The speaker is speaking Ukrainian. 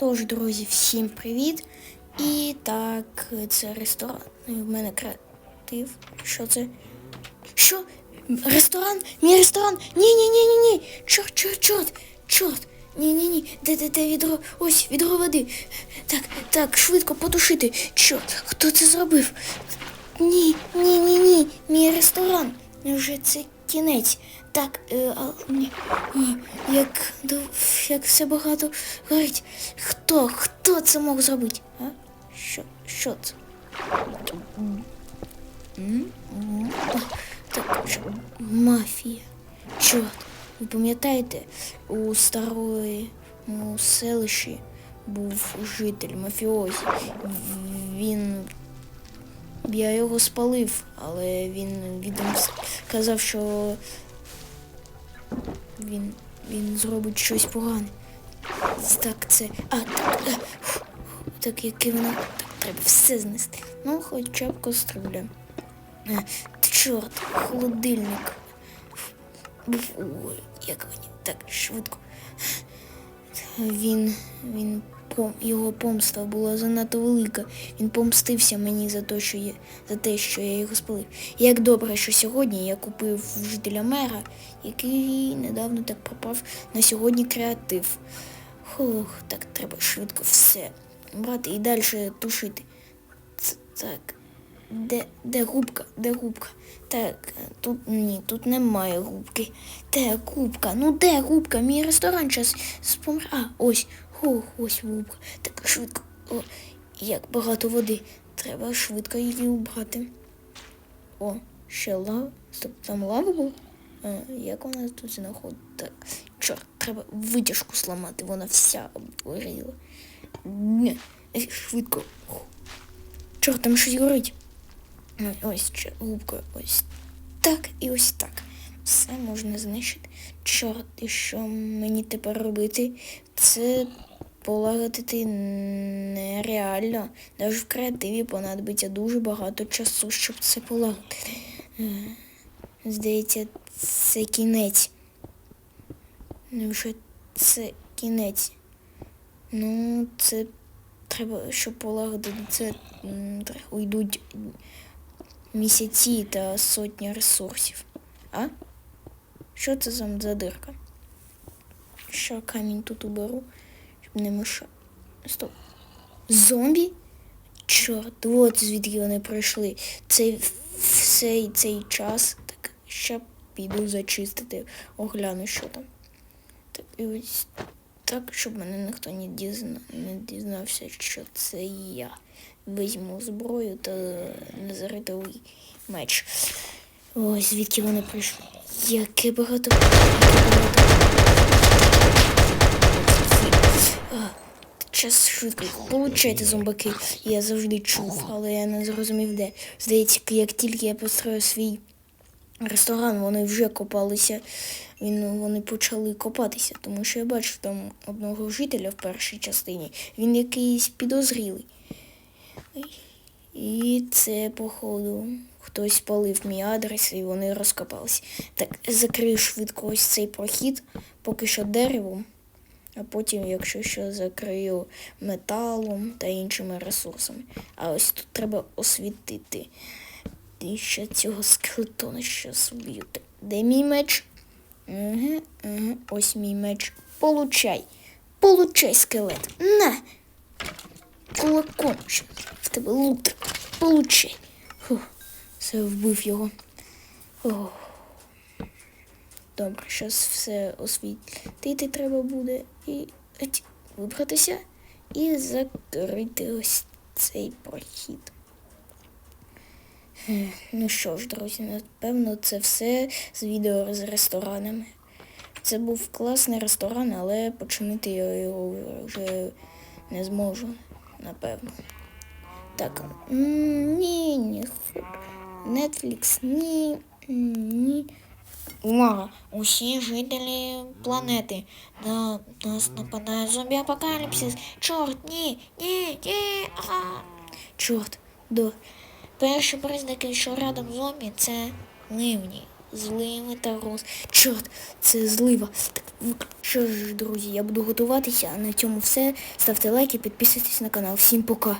Тож, друзі, всім привіт! І так, це ресторан. І в мене креатив. Що це? Що? Ресторан? Мій ресторан? Ні, ні, ні, ні, ні. Чорт, чорт, чорт, чорт. Ні, ні, ні. Де, де, де відро? Ось, відро води. Так, так, швидко потушити. Чорт, хто це зробив? Ні, ні, ні, ні. Мій ресторан. Невже це кінець? Так, е, а, як, як все багато горить. Хто? Хто це мог зробити? А? Що? Що це? Так, що? мафія. Чорт. Ви пам'ятаєте, у старої селищі був житель мафіозі. Він я його спалив, але він відом казав, що він, він зробить щось погане. Так, це. А, так, А, фу, так яке воно. Так, треба все знести. Ну, хоча б кастрюля. Е, Чорт, холодильник. Ой, як мені. Так, швидко. Він. він його помста була занадто велика. Він помстився мені за те, що я, за те, що я його спалив. Як добре, що сьогодні я купив жителя мера, який недавно так пропав на сьогодні креатив. Хух, так треба швидко все брати і далі тушити. Ц- Так. Де, де губка? Де губка? Так, тут ні, тут немає губки. Де губка? Ну де губка? Мій ресторан час спомер. А, ось, ох, ось губка. Так швидко. О, як багато води. Треба швидко її убрати. О, ще лава. Стоп, там лава була? А, як вона тут знаходить? Так, чорт, треба витяжку сламати, вона вся обгоріла. Е, швидко. Чорт, там щось горить. Ну, Ось губка, ось так і ось так. Все можна знищити. Чорт, і що мені тепер робити? Це полагодити нереально. Навіть в креативі понадобиться дуже багато часу, щоб це полагодити. Е, Здається, це кінець. Невже це кінець? Ну, це треба, щоб полагодити це, уйдуть місяці та сотні ресурсів. А? Що це за дирка? Що камінь тут уберу, щоб не мешав. Стоп. Зомбі? Чорт, от звідки вони прийшли. Цей цей, цей час. Так, ще піду зачистити, огляну, що там. Так, і ось так, щоб мене ніхто не, дізна, не дізнався, що це я. Візьму зброю та незаритовий меч. Ось звідки вони прийшли. Яке багато. Час швидко. Получайте зомбаки. Я завжди чув, але я не зрозумів де. Здається, як тільки я построїв свій ресторан, вони вже копалися. Він, вони почали копатися, тому що я бачив там одного жителя в першій частині. Він якийсь підозрілий. І це, походу, хтось палив мій адрес і вони розкопалися. Так, закрию швидко ось цей прохід, поки що деревом, а потім, якщо що, закрию металом та іншими ресурсами. А ось тут треба освітити. І ще цього скелетона щас вб'ю. Де мій меч? Угу, угу, ось мій меч. Получай. Получай, скелет. На! Кулаком ще. В тебе лут. Получай. Фух, все вбив його. Ох. Добре, зараз все освітлити треба буде. І вибратися і закрити ось цей прохід. Ну що ж, друзі, напевно, це все з відео з ресторанами. Це був класний ресторан, але починити я його вже не зможу, напевно. Так, ні, ні. Netflix, ні, ні. Увага! Усі жителі планети. На нас нападає зомбі-апокаліпсис. Чорт, ні, ні, ні. А. Чорт, до. Перші признаки, що рядом зомбі, це ливні. зливи та роз. Чорт, це злива. Так, ну, що ж, друзі, я буду готуватися, а на цьому все. Ставте лайки, підписуйтесь на канал. Всім пока.